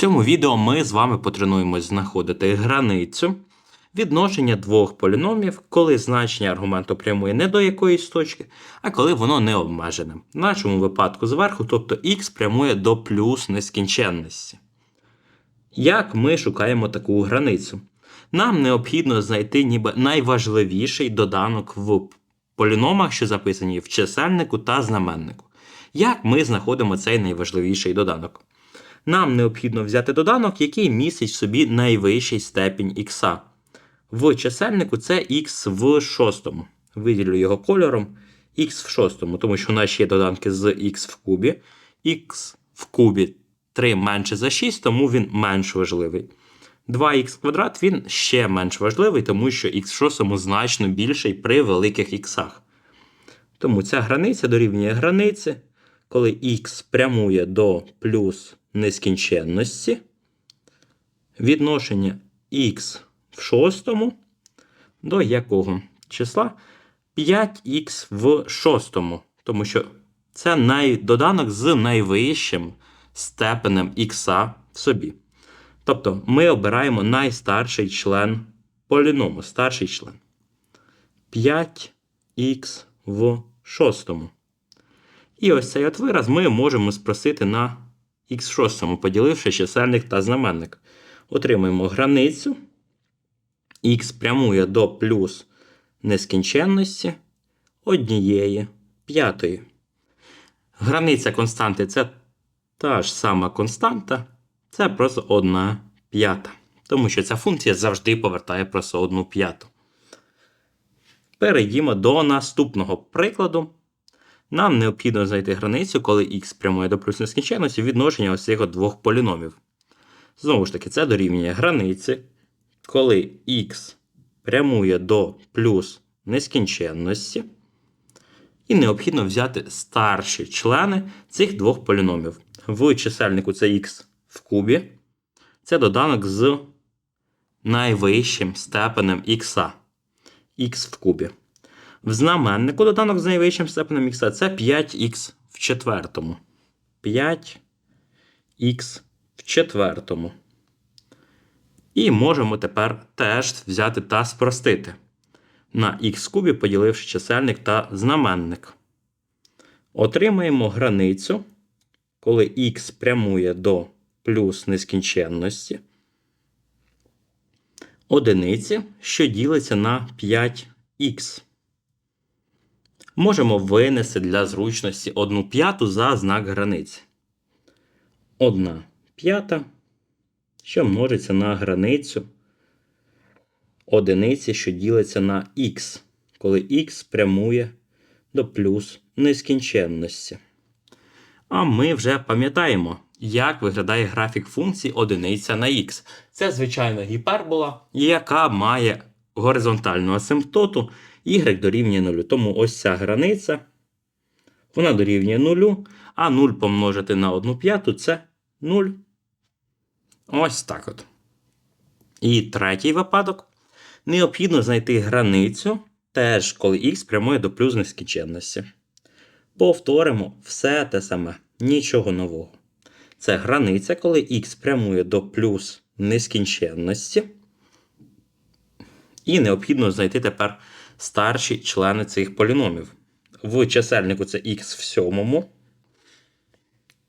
цьому відео ми з вами потренуємось знаходити границю відношення двох поліномів, коли значення аргументу прямує не до якоїсь точки, а коли воно не обмежене. В нашому випадку зверху, тобто х прямує до плюс нескінченності. Як ми шукаємо таку границю? Нам необхідно знайти ніби найважливіший доданок в поліномах, що записані в чисельнику та знаменнику. Як ми знаходимо цей найважливіший доданок? Нам необхідно взяти доданок, який містить в собі найвищий степінь х. В чисельнику це х в шостому. Виділю його кольором х в шостому, тому що у нас є доданки з х в кубі. х в кубі 3 менше за 6, тому він менш важливий. 2х квадрат він ще менш важливий, тому що х в шостому значно більший при великих іксах. Тому ця границя дорівнює границі, коли х прямує до плюс нескінченності. Відношення х в шостому до якого числа 5х в шостому, тому що це най... доданок з найвищим степенем х в собі. Тобто ми обираємо найстарший член поліному, старший член. 5х в шостому. І ось цей от вираз ми можемо спросити на х в шостому, поділивши чисельник та знаменник. Отримаємо границю. Х прямує до плюс нескінченності однієї п'ятої. Границя константи це та ж сама константа, це просто одна п'ята. Тому що ця функція завжди повертає просто одну п'яту. Перейдімо до наступного прикладу. Нам необхідно знайти границю, коли х прямує до плюс нескінченності відношення ось цих двох поліномів. Знову ж таки, це дорівнює границі, коли х прямує до плюс нескінченності. І необхідно взяти старші члени цих двох поліномів. В чисельнику це х в кубі. Це доданок з найвищим степенем х. х в кубі. В знаменнику доданок з найвищим степенем х це 5х в четвертому. 5х в четвертому. І можемо тепер теж взяти та спростити. На х кубі поділивши чисельник та знаменник. Отримаємо границю, коли х прямує до плюс нескінченності. Одиниці, що ділиться на 5х. Можемо винести для зручності 1 п'яту за знак границі. 1 п'ята, що множиться на границю одиниці, що ділиться на х, коли х прямує до плюс нескінченності. А ми вже пам'ятаємо, як виглядає графік функції одиниця на х. Це звичайна гіпербола, яка має горизонтальну асимптоту y дорівнює 0. Тому ось ця границя, вона дорівнює 0, а 0 помножити на 1 п'яту це 0. Ось так от. І третій випадок. Необхідно знайти границю, теж коли х прямує до плюс нескінченності. Повторимо все те саме, нічого нового. Це границя, коли х прямує до плюс нескінченності. І необхідно знайти тепер старші члени цих поліномів. В чисельнику це х в сьомому,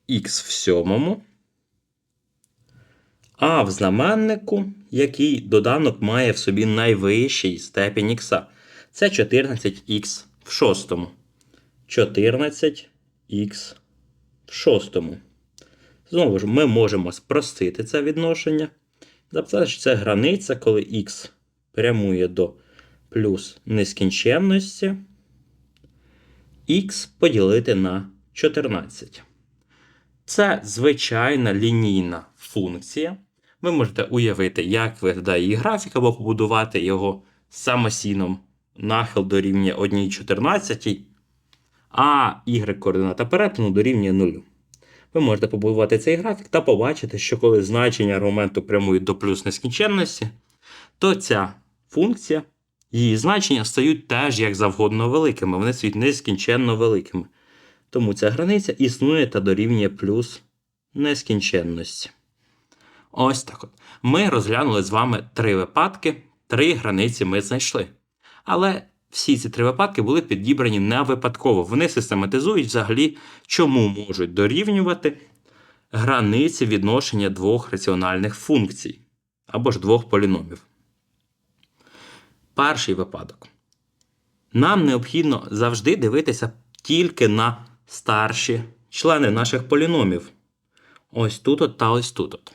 х в сьомому. А в знаменнику, який доданок має в собі найвищий степінь х. Це 14х в шостому. 14х в шостому. Знову ж, ми можемо спростити це відношення. Записати, що це границя, коли х прямує до плюс нескінченності. х поділити на 14. Це звичайна лінійна функція. Ви можете уявити, як виглядає її графік, або побудувати його самостійно нахил дорівнює 1,14, а y-координата перетину дорівнює 0. Ви можете побудувати цей графік та побачити, що коли значення аргументу прямують до плюс нескінченності, то ця функція, її значення стають теж як завгодно великими. Вони стають нескінченно великими. Тому ця границя існує та дорівнює плюс нескінченності. Ось так от. Ми розглянули з вами три випадки, три границі ми знайшли. Але всі ці три випадки були підібрані не випадково. Вони систематизують взагалі, чому можуть дорівнювати границі відношення двох раціональних функцій або ж двох поліномів. Перший випадок. Нам необхідно завжди дивитися тільки на старші члени наших поліномів. Ось тут та ось тут.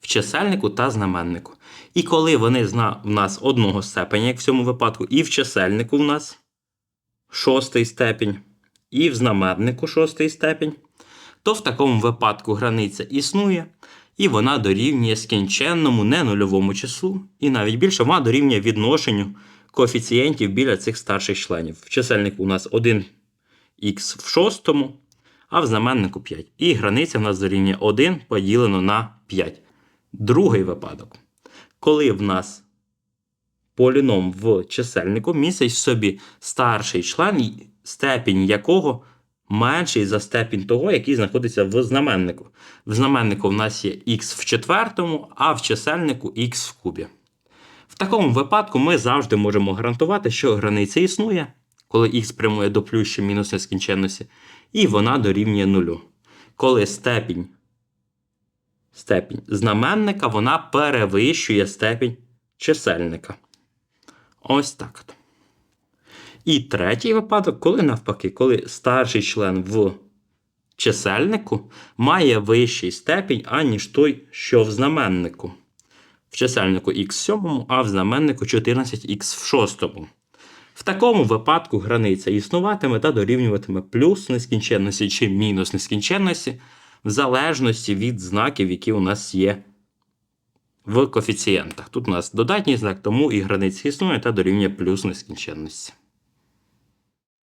в чисельнику та знаменнику. І коли вони в нас одного степеня, як в цьому випадку, і в чисельнику в нас шостий степінь, і в знаменнику шостий степінь, то в такому випадку границя існує, і вона дорівнює скінченному ненульовому числу, і навіть більше вона дорівнює відношенню коефіцієнтів біля цих старших членів. В чисельнику у нас 1х в шостому, а в знаменнику 5. І границя в нас дорівнює 1 поділено на 5. Другий випадок. Коли в нас поліном в чисельнику містить собі старший член, степінь якого менший за степінь того, який знаходиться в знаменнику. В знаменнику в нас є х в четвертому, а в чисельнику х в кубі. В такому випадку ми завжди можемо гарантувати, що границя існує, коли х прямує до плюс чи мінус нескінченності, і вона дорівнює нулю. Коли степінь степінь знаменника вона перевищує степінь чисельника. Ось так. І третій випадок, коли навпаки, коли старший член в чисельнику має вищий степінь, аніж той, що в знаменнику. В чисельнику х в 7, а в знаменнику 14х в 6. В такому випадку границя існуватиме та дорівнюватиме плюс нескінченності чи мінус нескінченності в залежності від знаків, які у нас є в коефіцієнтах. Тут у нас додатній знак, тому і границя існує та дорівнює плюс нескінченності.